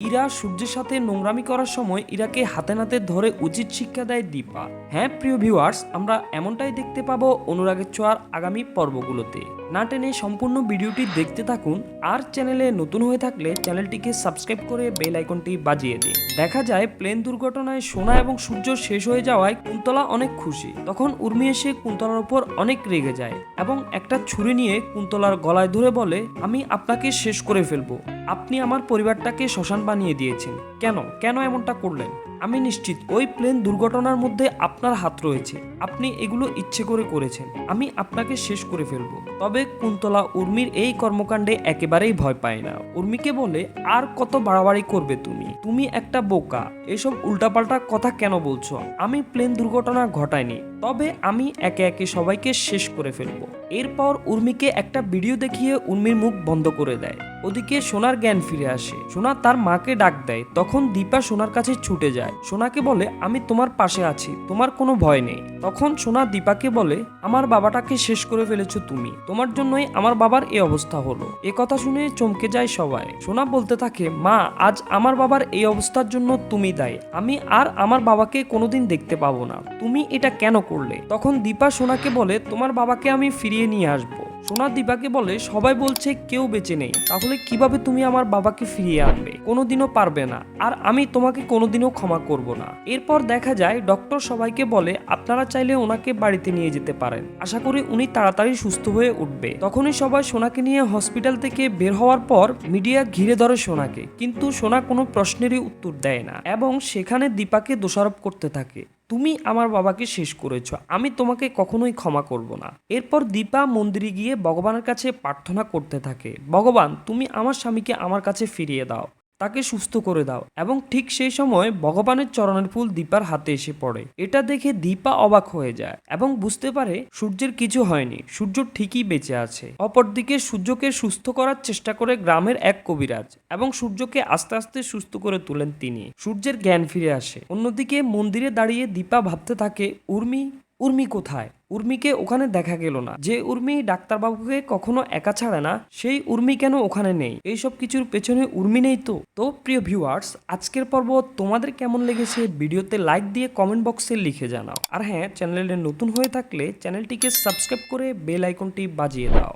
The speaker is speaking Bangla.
ইরা সূর্যের সাথে নোংরামি করার সময় ইরাকে হাতে নাতে ধরে উচিত শিক্ষা দেয় দীপা। হ্যাঁ প্রিয় ভিউয়ার্স আমরা এমনটাই দেখতে পাবো অনুরাগের ছোঁয়ার আগামী পর্বগুলোতে। না টেনে সম্পূর্ণ ভিডিওটি দেখতে থাকুন, আর চ্যানেলে নতুন হয়ে থাকলে চ্যানেলটিকে সাবস্ক্রাইব করে বেল আইকনটি বাজিয়ে দিন। দেখা যায়, প্লেন দুর্ঘটনায় সোনা এবং সূর্য শেষ হয়ে যাওয়ায় কুন্তলা অনেক খুশি। তখন উর্মি এসে কুন্তলার উপর অনেক রেগে যায় এবং একটা ছুরি নিয়ে কুন্তলার গলায় ধরে বলে, আমি আপনাকে শেষ করে ফেলব। আপনি আমার পরিবারটাকে শ্মশান বানিয়ে দিয়েছেন। কেন? কেন এমনটা করলেন? আমি নিশ্চিত ওই প্লেন দুর্ঘটনার মধ্যে আপনার হাত রয়েছে। আপনি এগুলো ইচ্ছে করে করেছেন। আমি আপনাকে শেষ করে ফেলব। তবে কুন্তলা উর্মির এই কর্মকাণ্ডে একেবারেই ভয় পায় না। উর্মিকে বলে, আর কত বাড়াবাড়ি করবে তুমি? তুমি একটা বোকা। এসব উল্টাপাল্টা কথা কেন বলছো? আমি প্লেন দুর্ঘটনা ঘটাইনি। তবে আমি একে একে সবাইকে শেষ করে ফেলব। এরপর উর্মিকে একটা ভিডিও দেখিয়ে উর্মির মুখ বন্ধ করে দেয়। ওদিকে সোনার জ্ঞান ফিরে আসে। সোনা তার মাকে ডাক দেয়। তখন দীপা সোনার কাছে ছুটে যায়। সোনাকে বলে, আমি তোমার পাশে আছি। তোমার কোনো ভয় নেই। তখন সোনা দীপাকে বলে, আমার বাবাটাকে শেষ করে ফেলেছো তুমি। তোমার জন্যই আমার বাবার এই অবস্থা হলো। এ কথা শুনে চমকে যায় সবাই। সোনা বলতে থাকে, মা, আজ আমার বাবার এই অবস্থার জন্য তুমি দায়ী। আমি আর আমার বাবাকে কোনোদিন দেখতে পাবো না। তুমি এটা কেন করলে। তখন দীপা সোনাকে বলে, তোমার বাবাকে আমি ফিরিয়ে নিয়ে আসব। সোনা দীপাকে বলে, সবাই বলছে কেউ বেঁচে নেই। তাহলে কীভাবে তুমি আমার বাবাকে ফিরিয়ে আনবে? কোনোদিনও পারবে না। আর আমি তোমাকে কোনোদিনও ক্ষমা করব না। এরপর দেখা যায়, ডক্টর সবাইকে বলে, আপনারা চাইলে ওনাকে বাড়িতে নিয়ে যেতে পারেন। আশা করি উনি তাড়াতাড়ি সুস্থ হয়ে উঠবে। তখনই সবাই সোনাকে নিয়ে হসপিটাল থেকে বের হওয়ার পর মিডিয়া ঘিরে ধরে সোনাকে। কিন্তু সোনা কোনো প্রশ্নেরই উত্তর দেয় না। এবং সেখানে দীপাকে দোষারোপ করতে থাকে। তুমি আমার বাবাকে শেষ করেছ। আমি তোমাকে কখনোই ক্ষমা করব না। এরপর দীপা মন্দিরে গিয়ে ভগবানের কাছে প্রার্থনা করতে থাকে। ভগবান, তুমি আমার স্বামীকে আমার কাছে ফিরিয়ে দাও। তাকে সুস্থ করে দাও এবং ঠিক সেই সময় ভগবানের চরণের ফুল দীপার হাতে এসে পড়ে। এটা দেখে দীপা অবাক হয়ে যায় এবং বুঝতে পারে সূর্যের কিছু হয়নি। সূর্য ঠিকই বেঁচে আছে। অপরদিকে সূর্যকে সুস্থ করার চেষ্টা করে গ্রামের এক কবিরাজ এবং সূর্যকে আস্তে আস্তে সুস্থ করে তোলেন তিনি। সূর্যের জ্ঞান ফিরে আসে। অন্যদিকে মন্দিরে দাঁড়িয়ে দীপা ভাবতে থাকে, উর্মি উর্মি কোথায়? উর্মিকে ওখানে দেখা গেল না। যে উর্মি ডাক্তারবাবুকে কখনো একা ছাড়ে না, সেই উর্মি কেন ওখানে নেই? এইসব কিছুর পেছনে উর্মি নেই তো? তো, প্রিয় ভিউয়ার্স, আজকের পর্ব তোমাদের কেমন লেগেছে ভিডিওতে লাইক দিয়ে কমেন্ট বক্সে লিখে জানাও। আর হ্যাঁ চ্যানেলে নতুন হয়ে থাকলে চ্যানেলটিকে সাবস্ক্রাইব করে বেল আইকনটি বাজিয়ে দাও।